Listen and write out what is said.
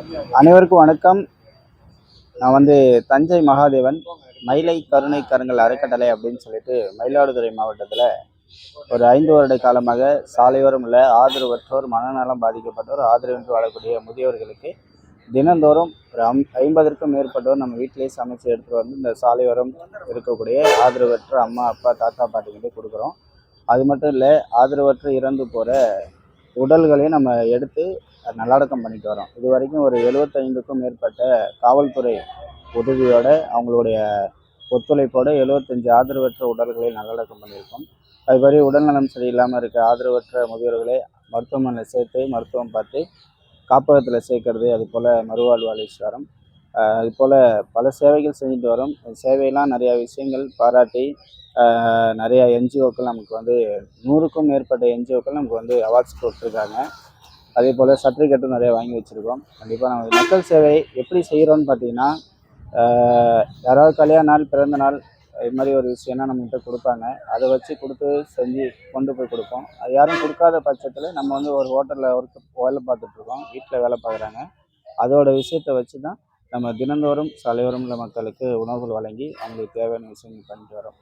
அனைவருக்கும் வணக்கம். நான் வந்து தஞ்சை மகாதேவன் மயிலை கருணை கருங்கல் அறக்கட்டளை அப்படின்னு சொல்லிட்டு மயிலாடுதுறை மாவட்டத்தில் ஒரு ஐந்து வருட காலமாக சாலையோரம் உள்ள ஆதரவற்றோர் மனநலம் பாதிக்கப்பட்டோர் ஆதரவின்றி வாழக்கூடிய முதியோர்களுக்கு தினந்தோறும் ஒரு அம் ஐம்பதற்கும் மேற்பட்டோர் நம்ம வீட்டிலேயே சமைச்சு எடுத்துகிட்டு வந்து இந்த சாலையோரம் இருக்கக்கூடிய ஆதரவற்ற அம்மா அப்பா தாத்தா பாட்டிக்கிட்டே கொடுக்குறோம். அது மட்டும் இல்லை ஆதரவற்று இறந்து போகிற உடல்களையும் நம்ம எடுத்து நல்லடக்கம் பண்ணிட்டு வரோம். இது வரைக்கும் ஒரு எழுபத்தைந்துக்கும் மேற்பட்ட காவல்துறை உதவியோட அவங்களுடைய ஒத்துழைப்போட எழுபத்தஞ்சு ஆதரவற்ற உடல்களை நல்லடக்கம் பண்ணியிருக்கோம். அது மாதிரி உடல்நலம் சரியில்லாமல் இருக்க ஆதரவற்ற முதியோர்களை மருத்துவமனையில் சேர்த்து மருத்துவம் பார்த்து காப்பகத்தில் சேர்க்கறது அது போல் மறுவாழ்வாளீஸ்வரம் அது போல் பல சேவைகள் செஞ்சுட்டு வரோம். சேவையெல்லாம் நிறையா விஷயங்கள் பாராட்டி நிறையா என்ஜிஓக்கள் நமக்கு வந்து நூறுக்கும் மேற்பட்ட என்ஜிஓக்கள் நமக்கு வந்து அவார்ட்ஸ் கொடுத்துருக்காங்க. அதே போல் சர்டிஃபிகேட்டும் நிறைய வாங்கி வச்சுருக்கோம். கண்டிப்பாக நம்ம மக்கள் சேவை எப்படி செய்கிறோன்னு பார்த்தீங்கன்னா யாராவது கல்யாண நாள் பிறந்த நாள் இது மாதிரி ஒரு விஷயம்னா நம்மகிட்ட கொடுப்பாங்க. அதை வச்சு கொடுத்து செஞ்சு கொண்டு போய் கொடுப்போம். அது யாரும் கொடுக்காத பட்சத்தில் நம்ம வந்து ஒரு ஹோட்டலில் ஒர்க் வேலை பார்த்துட்ருக்கோம் வீட்டில் வேலை பார்க்குறாங்க. அதோட விஷயத்தை வச்சு தான் நம்ம தினந்தோறும் சாலையோரம் உள்ள மக்களுக்கு உணவுகள் வழங்கி அவங்களுக்கு தேவையான விஷயங்கள் பண்ணிட்டு வரோம்